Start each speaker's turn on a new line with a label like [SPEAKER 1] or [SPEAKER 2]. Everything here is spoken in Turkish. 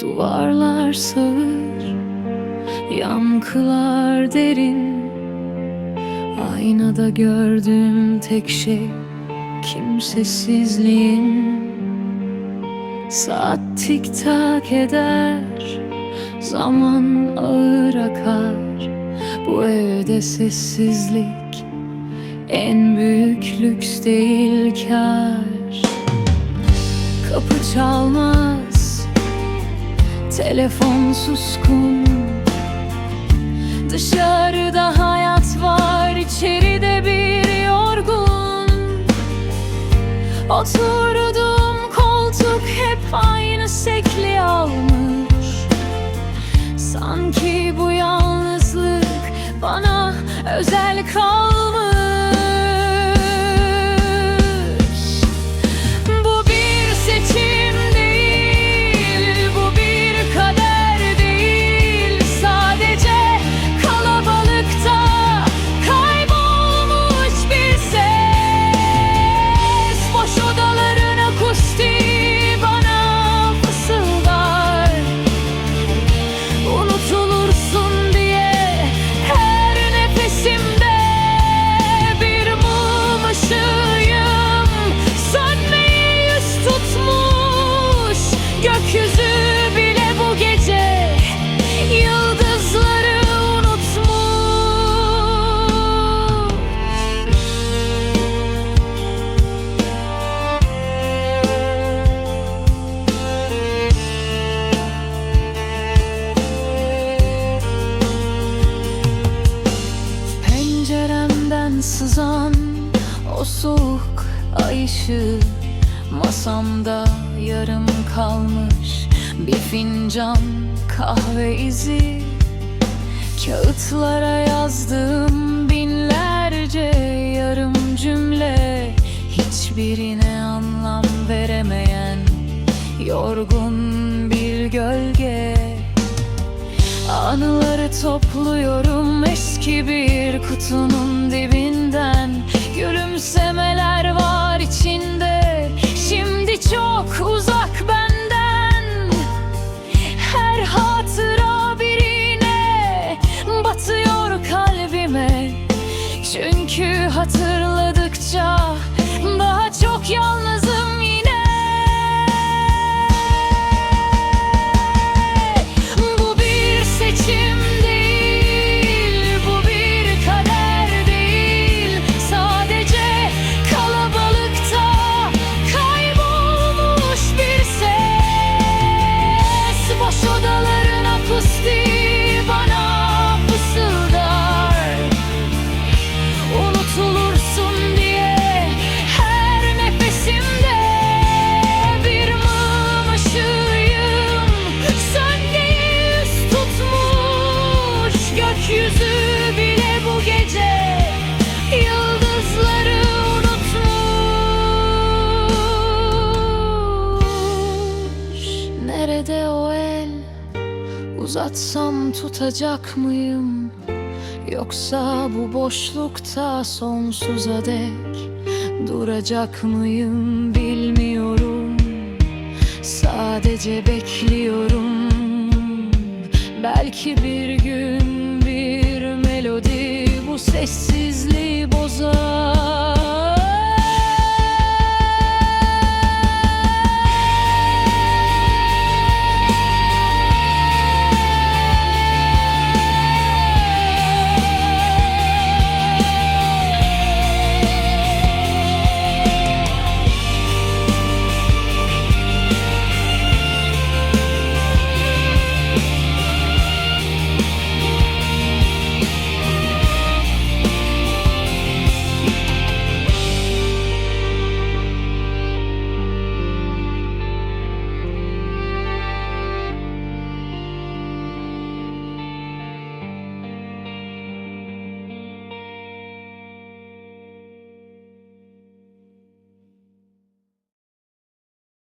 [SPEAKER 1] Duvarlar sağır Yankılar derin. Aynada gördüğüm tek şey Kimsesizliğin. Saat tik tak eder Zaman ağır akar. Bu evde sessizlik En büyük lüks değil kar Kapı çalmaz Telefon suskun. Dışarıda hayat var içeride bir yorgun. Oturduğum koltuk hep aynı sekli almış. Sanki bu yalnızlık bana özel kalmış gökyüzü bile bu gece Yıldızları unutmuş. Penceremden sızan o soğuk ay ışığı Masamda yarım kalmış. Bir fincan kahve izi. Kağıtlara yazdığım binlerce yarım cümle. Hiçbirine anlam veremeyen yorgun bir gölge. Anıları topluyorum eski bir kutunun dibinden. Gülümsemeler Çünkü Nerede o el? Uzatsam tutacak mıyım? Yoksa bu boşlukta sonsuza dek duracak mıyım bilmiyorum. Sadece bekliyorum. Belki bir gün bir melodi bu sessizliği bozar